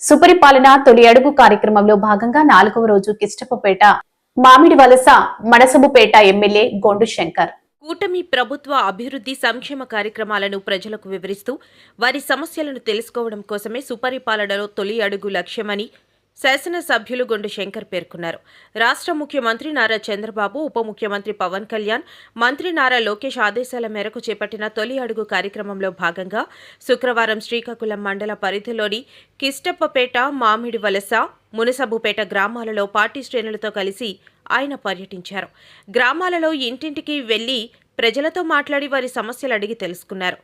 సుపరిపాలన తొలి అడుగు కార్యక్రమంలో భాగంగా నాలుగవ రోజు కిష్టపపేట మామిడి వలస మనసబుపేట ఎమ్మెల్యే గొండు శంకర్. కూటమి ప్రభుత్వ అభివృద్ధి సంక్షేమ కార్యక్రమాలను ప్రజలకు వివరిస్తూ వారి సమస్యలను తెలుసుకోవడం కోసమే సుపరిపాలనలో తొలి అడుగు లక్ష్యమని శాసనసభ్యులు గొండు శంకర్ పేర్కొన్నారు. రాష్ట్ర ముఖ్యమంత్రి నారా చంద్రబాబు ఉప ముఖ్యమంత్రి పవన్ కళ్యాణ్ మంత్రి నారా లోకేష్ ఆదేశాల మేరకు చేపట్టిన తొలి అడుగు కార్యక్రమంలో భాగంగా శుక్రవారం శ్రీకాకుళం మండల పరిధిలోని కిష్టప్పపేట మామిడి వలస మునసబుపేట గ్రామాలలో పార్టీ శ్రేణులతో కలిసి ఆయన పర్యటించారు. గ్రామాలలో ఇంటింటికి వెళ్ళి ప్రజలతో మాట్లాడి వారి సమస్యలు అడిగి తెలుసుకున్నారు.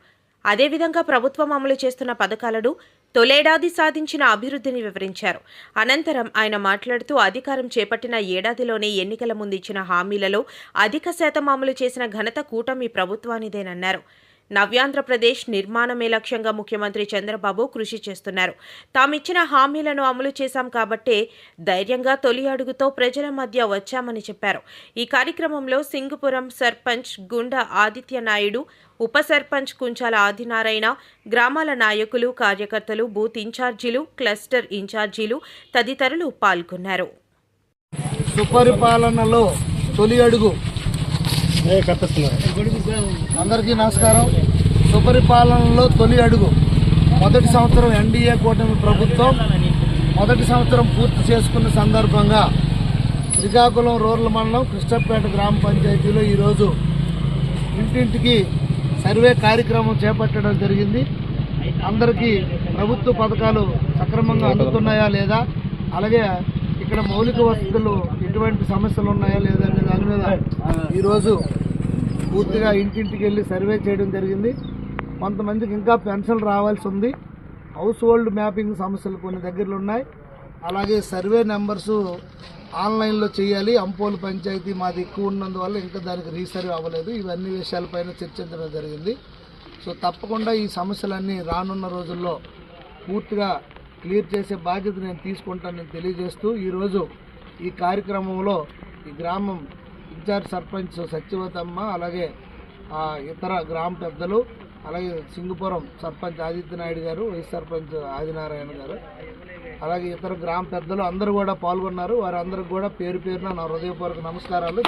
అదేవిధంగా ప్రభుత్వం అమలు చేస్తున్న పథకాలను తొలేడాది సాధించిన అభివృద్ధిని వివరించారు. అనంతరం ఆయన మాట్లాడుతూ అధికారం చేపట్టిన ఏడాదిలోనే ఎన్నికల ముందు ఇచ్చిన హామీలలో అధిక శాతం అమలు చేసిన ఘనత కూటమి ప్రభుత్వానిదేనన్నారు. నవ్యాంధ్రప్రదేశ్ నిర్మాణమే లక్ష్యంగా ముఖ్యమంత్రి చంద్రబాబు కృషి చేస్తున్నారు. తామిచ్చిన హామీలను అమలు చేశాం కాబట్టే ధైర్యంగా తొలి అడుగుతో ప్రజల మధ్య వచ్చామని చెప్పారు. ఈ కార్యక్రమంలో సింగుపురం సర్పంచ్ గుండా ఆదిత్యనాయుడు ఉప సర్పంచ్ కుంచాల ఆదినారాయణ గ్రామాల నాయకులు కార్యకర్తలు బూత్ ఇన్ఛార్జీలు క్లస్టర్ ఇన్ఛార్జీలు తదితరులు పాల్గొన్నారు. సుపరిపాలనలో తొలి అడుగు అందరికీ నమస్కారం. సుపరిపాలనలో తొలి అడుగు. మొదటి సంవత్సరం ఎన్డీఏ కూటమి ప్రభుత్వం. మొదటి సంవత్సరం పూర్తి చేసుకున్న సందర్భంగా శ్రీకాకుళం రూరల్ మండలం కృష్ణపేట గ్రామ పంచాయతీలో ఈరోజు ఇంటింటికి సర్వే కార్యక్రమం చేపట్టడం జరిగింది. అందరికీ ప్రభుత్వ పథకాలు సక్రమంగా అందుతున్నాయా లేదా? అలాగే ఇక్కడ మౌలిక వసతులు ఎటువంటి సమస్యలు ఉన్నాయా లేదా అనే దాని మీద ఈరోజు పూర్తిగా ఇంటింటికి వెళ్ళి సర్వే చేయడం జరిగింది. కొంతమందికి ఇంకా పెన్షన్ రావాల్సి ఉంది. హౌస్ హోల్డ్ మ్యాపింగ్ సమస్యలు కొన్ని దగ్గరలో ఉన్నాయి. అలాగే సర్వే నెంబర్సు ఆన్లైన్లో చేయాలి. అంపోలు పంచాయతీ మాది ఎక్కువ ఉన్నందువల్ల ఇంకా దానికి రీసర్వే అవ్వలేదు. ఇవన్నీ విషయాలపైన చర్చించడం జరిగింది. సో తప్పకుండా ఈ సమస్యలన్నీ రానున్న రోజుల్లో పూర్తిగా క్లియర్ చేసే బాధ్యత నేను తీసుకుంటానని తెలియజేస్తూ ఈరోజు ఈ కార్యక్రమంలో ఈ గ్రామం ఇన్ఛార్జ్ సర్పంచ్ సత్యవతమ్మ అలాగే ఇతర గ్రామ పెద్దలు అలాగే సింగపురం సర్పంచ్ ఆదిత్యనాయుడు గారు వైస్ సర్పంచ్ ఆదినారాయణ గారు అలాగే ఇతర గ్రామ పెద్దలు అందరూ కూడా పాల్గొన్నారు. వారందరికి కూడా పేరు పేరున నా హృదయపూర్వక నమస్కారాలు.